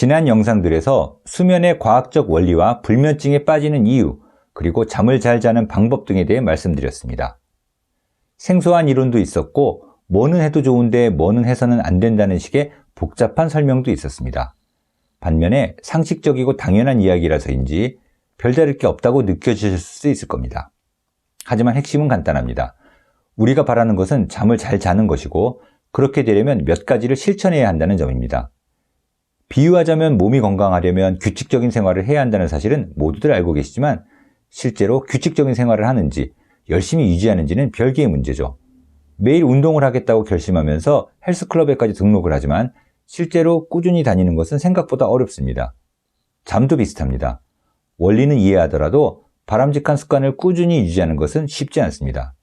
지난 영상들에서 수면의 과학적 원리와 불면증에 빠지는 이유, 그리고 잠을 잘 자는 방법 등에 대해 말씀드렸습니다. 생소한 이론도 있었고, 뭐는 해도 좋은데 뭐는 해서는 안 된다는 식의 복잡한 설명도 있었습니다. 반면에 상식적이고 당연한 이야기라서인지 별다를 게 없다고 느껴지실 수 있을 겁니다. 하지만 핵심은 간단합니다. 우리가 바라는 것은 잠을 잘 자는 것이고 그렇게 되려면 몇 가지를 실천해야 한다는 점입니다. 비유하자면 몸이 건강하려면 규칙적인 생활을 해야 한다는 사실은 모두들 알고 계시지만 실제로 규칙적인 생활을 하는지 열심히 유지하는지는 별개의 문제죠. 매일 운동을 하겠다고 결심하면서 헬스클럽에까지 등록을 하지만 실제로 꾸준히 다니는 것은 생각보다 어렵습니다. 잠도 비슷합니다. 원리는 이해하더라도 바람직한 습관을 꾸준히 유지하는 것은 쉽지 않습니다.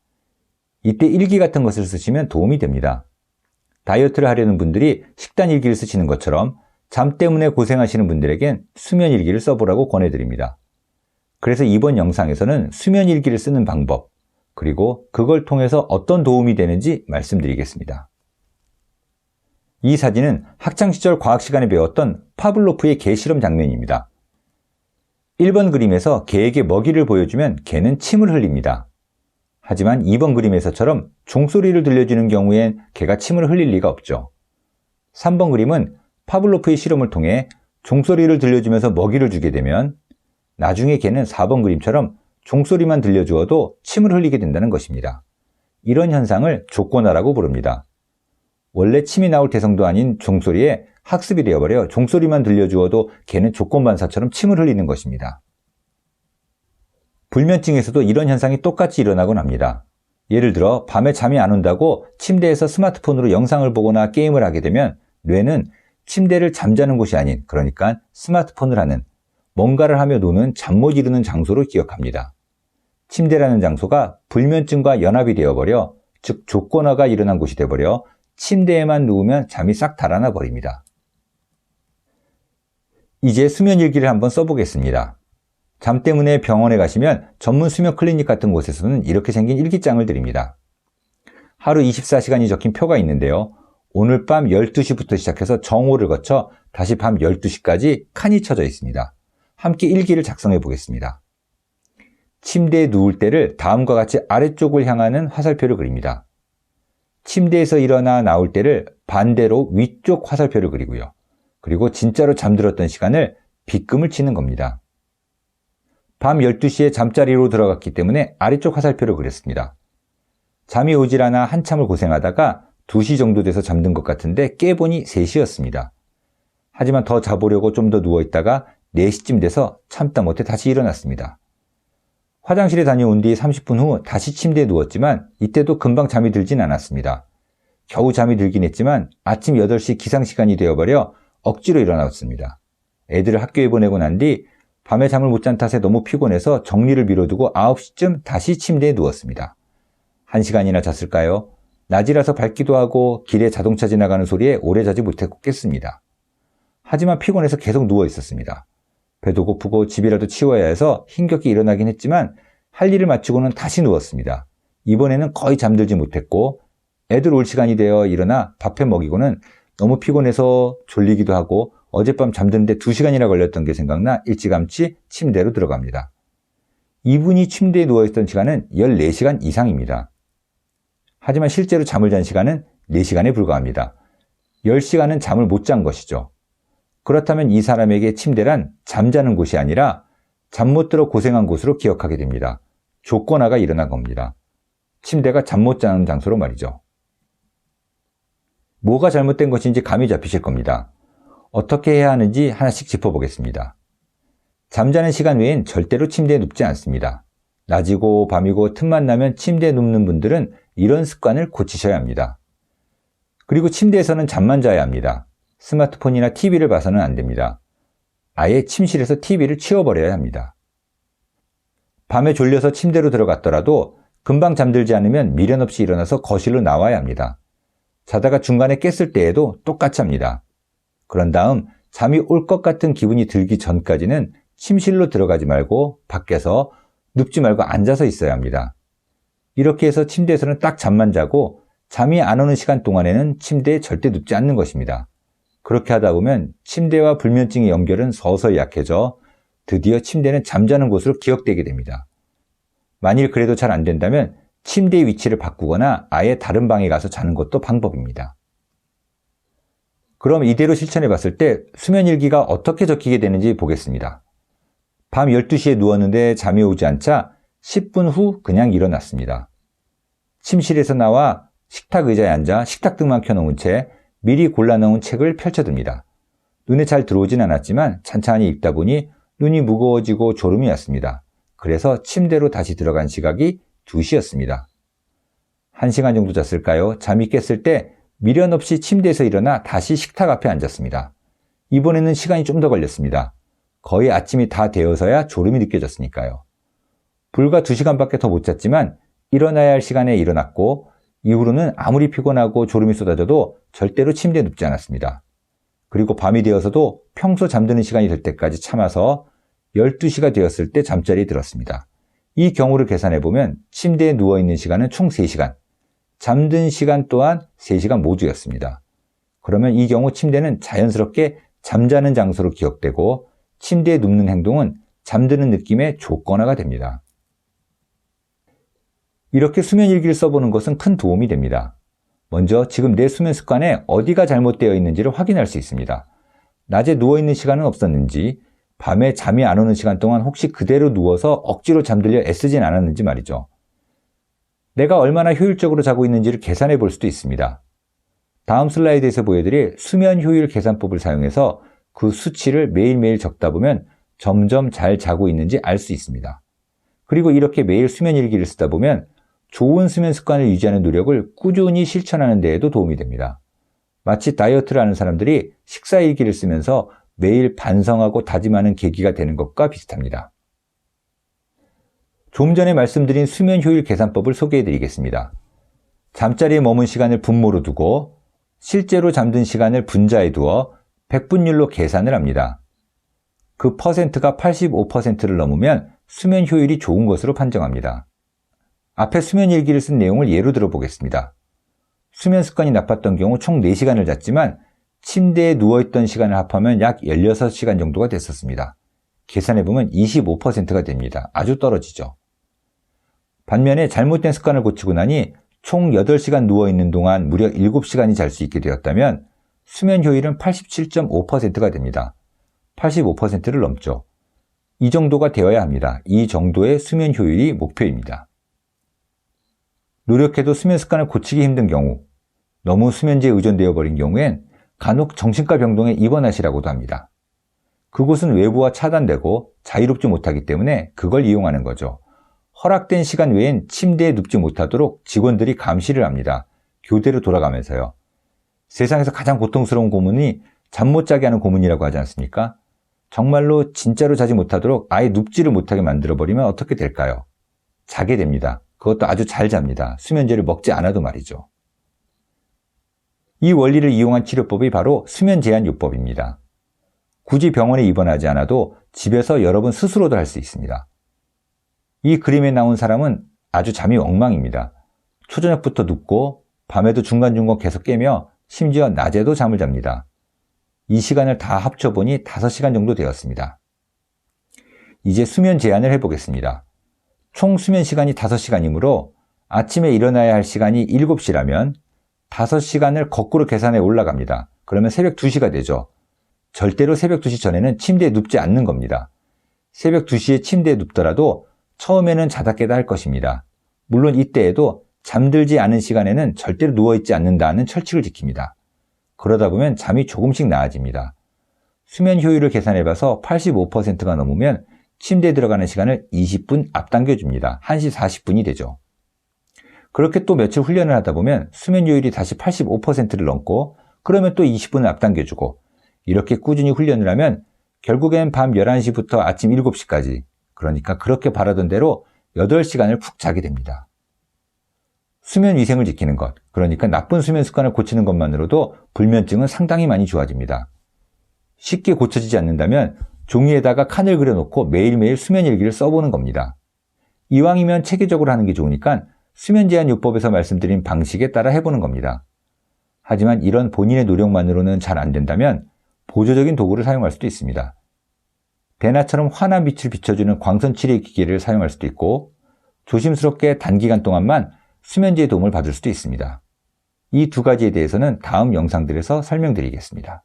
이때 일기 같은 것을 쓰시면 도움이 됩니다. 다이어트를 하려는 분들이 식단 일기를 쓰시는 것처럼 잠 때문에 고생하시는 분들에겐 수면 일기를 써보라고 권해드립니다. 그래서 이번 영상에서는 수면 일기를 쓰는 방법, 그리고 그걸 통해서 어떤 도움이 되는지 말씀드리겠습니다. 이 사진은 학창시절 과학 시간에 배웠던 파블로프의 개 실험 장면입니다. 1번 그림에서 개에게 먹이를 보여주면 개는 침을 흘립니다. 하지만 2번 그림에서처럼 종소리를 들려주는 경우엔 개가 침을 흘릴 리가 없죠. 3번 그림은 파블로프의 실험을 통해 종소리를 들려주면서 먹이를 주게 되면 나중에 개는 4번 그림처럼 종소리만 들려주어도 침을 흘리게 된다는 것입니다. 이런 현상을 조건화라고 부릅니다. 원래 침이 나올 대상도 아닌 종소리에 학습이 되어버려 종소리만 들려주어도 개는 조건반사처럼 침을 흘리는 것입니다. 불면증에서도 이런 현상이 똑같이 일어나곤 합니다. 예를 들어 밤에 잠이 안 온다고 침대에서 스마트폰으로 영상을 보거나 게임을 하게 되면 뇌는 침대를 잠자는 곳이 아닌 그러니까 스마트폰을 하는 뭔가를 하며 노는 잠 못 이루는 장소로 기억합니다. 침대라는 장소가 불면증과 연합이 되어버려 즉 조건화가 일어난 곳이 되어버려 침대에만 누우면 잠이 싹 달아나 버립니다. 이제 수면 일기를 한번 써보겠습니다. 잠 때문에 병원에 가시면 전문 수면 클리닉 같은 곳에서는 이렇게 생긴 일기장을 드립니다. 하루 24시간이 적힌 표가 있는데요. 오늘 밤 12시부터 시작해서 정오를 거쳐 다시 밤 12시까지 칸이 쳐져 있습니다. 함께 일기를 작성해 보겠습니다. 침대에 누울 때를 다음과 같이 아래쪽을 향하는 화살표를 그립니다. 침대에서 일어나 나올 때를 반대로 위쪽 화살표를 그리고요. 그리고 진짜로 잠들었던 시간을 빗금을 치는 겁니다. 밤 12시에 잠자리로 들어갔기 때문에 아래쪽 화살표를 그렸습니다. 잠이 오질 않아 한참을 고생하다가 2시 정도 돼서 잠든 것 같은데 깨보니 3시였습니다. 하지만 더 자보려고 좀 더 누워있다가 4시쯤 돼서 참다 못해 다시 일어났습니다. 화장실에 다녀온 뒤 30분 후 다시 침대에 누웠지만 이때도 금방 잠이 들진 않았습니다. 겨우 잠이 들긴 했지만 아침 8시 기상시간이 되어버려 억지로 일어났습니다. 애들을 학교에 보내고 난 뒤 밤에 잠을 못 잔 탓에 너무 피곤해서 정리를 미뤄두고 9시쯤 다시 침대에 누웠습니다. 1시간이나 잤을까요? 낮이라서 밝기도 하고 길에 자동차 지나가는 소리에 오래 자지 못했고 깼습니다. 하지만 피곤해서 계속 누워 있었습니다. 배도 고프고 집이라도 치워야 해서 힘겹게 일어나긴 했지만 할 일을 마치고는 다시 누웠습니다. 이번에는 거의 잠들지 못했고 애들 올 시간이 되어 일어나 밥해 먹이고는 너무 피곤해서 졸리기도 하고 어젯밤 잠드는데 2시간이나 걸렸던 게 생각나 일찌감치 침대로 들어갑니다. 이분이 침대에 누워있던 시간은 14시간 이상입니다. 하지만 실제로 잠을 잔 시간은 4시간에 불과합니다. 10시간은 잠을 못 잔 것이죠. 그렇다면 이 사람에게 침대란 잠자는 곳이 아니라 잠 못 들어 고생한 곳으로 기억하게 됩니다. 조건화가 일어난 겁니다. 침대가 잠 못 자는 장소로 말이죠. 뭐가 잘못된 것인지 감이 잡히실 겁니다. 어떻게 해야 하는지 하나씩 짚어보겠습니다. 잠자는 시간 외엔 절대로 침대에 눕지 않습니다. 낮이고 밤이고 틈만 나면 침대에 눕는 분들은 이런 습관을 고치셔야 합니다. 그리고 침대에서는 잠만 자야 합니다. 스마트폰이나 TV를 봐서는 안 됩니다. 아예 침실에서 TV를 치워버려야 합니다. 밤에 졸려서 침대로 들어갔더라도 금방 잠들지 않으면 미련 없이 일어나서 거실로 나와야 합니다. 자다가 중간에 깼을 때에도 똑같이 합니다. 그런 다음 잠이 올 것 같은 기분이 들기 전까지는 침실로 들어가지 말고 밖에서 눕지 말고 앉아서 있어야 합니다. 이렇게 해서 침대에서는 딱 잠만 자고 잠이 안 오는 시간 동안에는 침대에 절대 눕지 않는 것입니다. 그렇게 하다 보면 침대와 불면증의 연결은 서서히 약해져 드디어 침대는 잠자는 곳으로 기억되게 됩니다. 만일 그래도 잘 안 된다면 침대의 위치를 바꾸거나 아예 다른 방에 가서 자는 것도 방법입니다. 그럼 이대로 실천해 봤을 때 수면 일기가 어떻게 적히게 되는지 보겠습니다. 밤 12시에 누웠는데 잠이 오지 않자 10분 후 그냥 일어났습니다. 침실에서 나와 식탁 의자에 앉아 식탁등만 켜놓은 채 미리 골라놓은 책을 펼쳐듭니다. 눈에 잘 들어오진 않았지만 찬찬히 읽다 보니 눈이 무거워지고 졸음이 왔습니다. 그래서 침대로 다시 들어간 시각이 2시였습니다. 1시간 정도 잤을까요? 잠이 깼을 때 미련 없이 침대에서 일어나 다시 식탁 앞에 앉았습니다. 이번에는 시간이 좀 더 걸렸습니다. 거의 아침이 다 되어서야 졸음이 느껴졌으니까요. 불과 2시간밖에 더 못 잤지만 일어나야 할 시간에 일어났고 이후로는 아무리 피곤하고 졸음이 쏟아져도 절대로 침대에 눕지 않았습니다. 그리고 밤이 되어서도 평소 잠드는 시간이 될 때까지 참아서 12시가 되었을 때 잠자리에 들었습니다. 이 경우를 계산해 보면 침대에 누워 있는 시간은 총 3시간, 잠든 시간 또한 3시간 모두였습니다. 그러면 이 경우 침대는 자연스럽게 잠자는 장소로 기억되고 침대에 눕는 행동은 잠드는 느낌의 조건화가 됩니다. 이렇게 수면 일기를 써보는 것은 큰 도움이 됩니다. 먼저 지금 내 수면 습관에 어디가 잘못되어 있는지를 확인할 수 있습니다. 낮에 누워있는 시간은 없었는지, 밤에 잠이 안 오는 시간 동안 혹시 그대로 누워서 억지로 잠들려 애쓰진 않았는지 말이죠. 내가 얼마나 효율적으로 자고 있는지를 계산해 볼 수도 있습니다. 다음 슬라이드에서 보여드릴 수면 효율 계산법을 사용해서 그 수치를 매일매일 적다 보면 점점 잘 자고 있는지 알 수 있습니다. 그리고 이렇게 매일 수면 일기를 쓰다 보면 좋은 수면 습관을 유지하는 노력을 꾸준히 실천하는 데에도 도움이 됩니다. 마치 다이어트를 하는 사람들이 식사 일기를 쓰면서 매일 반성하고 다짐하는 계기가 되는 것과 비슷합니다. 좀 전에 말씀드린 수면 효율 계산법을 소개해 드리겠습니다. 잠자리에 머문 시간을 분모로 두고 실제로 잠든 시간을 분자에 두어 100분율로 계산을 합니다. 그 퍼센트가 85%를 넘으면 수면 효율이 좋은 것으로 판정합니다. 앞에 수면 일기를 쓴 내용을 예로 들어보겠습니다. 수면 습관이 나빴던 경우 총 4시간을 잤지만 침대에 누워있던 시간을 합하면 약 16시간 정도가 됐었습니다. 계산해보면 25%가 됩니다. 아주 떨어지죠. 반면에 잘못된 습관을 고치고 나니 총 8시간 누워있는 동안 무려 7시간이 잘 수 있게 되었다면 수면 효율은 87.5%가 됩니다. 85%를 넘죠. 이 정도가 되어야 합니다. 이 정도의 수면 효율이 목표입니다. 노력해도 수면 습관을 고치기 힘든 경우, 너무 수면제에 의존되어 버린 경우엔 간혹 정신과 병동에 입원하시라고도 합니다. 그곳은 외부와 차단되고 자유롭지 못하기 때문에 그걸 이용하는 거죠. 허락된 시간 외엔 침대에 눕지 못하도록 직원들이 감시를 합니다. 교대로 돌아가면서요. 세상에서 가장 고통스러운 고문이 잠 못 자게 하는 고문이라고 하지 않습니까? 정말로 진짜로 자지 못하도록 아예 눕지를 못하게 만들어버리면 어떻게 될까요? 자게 됩니다. 그것도 아주 잘 잡니다. 수면제를 먹지 않아도 말이죠. 이 원리를 이용한 치료법이 바로 수면 제한 요법입니다. 굳이 병원에 입원하지 않아도 집에서 여러분 스스로도 할 수 있습니다. 이 그림에 나온 사람은 아주 잠이 엉망입니다. 초저녁부터 눕고 밤에도 중간중간 계속 깨며 심지어 낮에도 잠을 잡니다. 이 시간을 다 합쳐보니 5시간 정도 되었습니다. 이제 수면 제한을 해보겠습니다. 총 수면 시간이 5시간이므로 아침에 일어나야 할 시간이 7시라면 5시간을 거꾸로 계산해 올라갑니다. 그러면 새벽 2시가 되죠. 절대로 새벽 2시 전에는 침대에 눕지 않는 겁니다. 새벽 2시에 침대에 눕더라도 처음에는 자다 깨다 할 것입니다. 물론 이때에도 잠들지 않은 시간에는 절대로 누워있지 않는다는 철칙을 지킵니다. 그러다 보면 잠이 조금씩 나아집니다. 수면 효율을 계산해봐서 85%가 넘으면 침대에 들어가는 시간을 20분 앞당겨줍니다. 1시 40분이 되죠. 그렇게 또 며칠 훈련을 하다 보면 수면 효율이 다시 85%를 넘고 그러면 또 20분을 앞당겨주고 이렇게 꾸준히 훈련을 하면 결국엔 밤 11시부터 아침 7시까지 그러니까 그렇게 바라던 대로 8시간을 푹 자게 됩니다. 수면 위생을 지키는 것, 그러니까 나쁜 수면 습관을 고치는 것만으로도 불면증은 상당히 많이 좋아집니다. 쉽게 고쳐지지 않는다면 종이에다가 칸을 그려놓고 매일매일 수면 일기를 써보는 겁니다. 이왕이면 체계적으로 하는 게 좋으니까 수면 제한 요법에서 말씀드린 방식에 따라 해보는 겁니다. 하지만 이런 본인의 노력만으로는 잘 안 된다면 보조적인 도구를 사용할 수도 있습니다. 대나처럼 환한 빛을 비춰주는 광선 치료 기계를 사용할 수도 있고 조심스럽게 단기간 동안만 수면제의 도움을 받을 수도 있습니다. 이 두 가지에 대해서는 다음 영상들에서 설명드리겠습니다.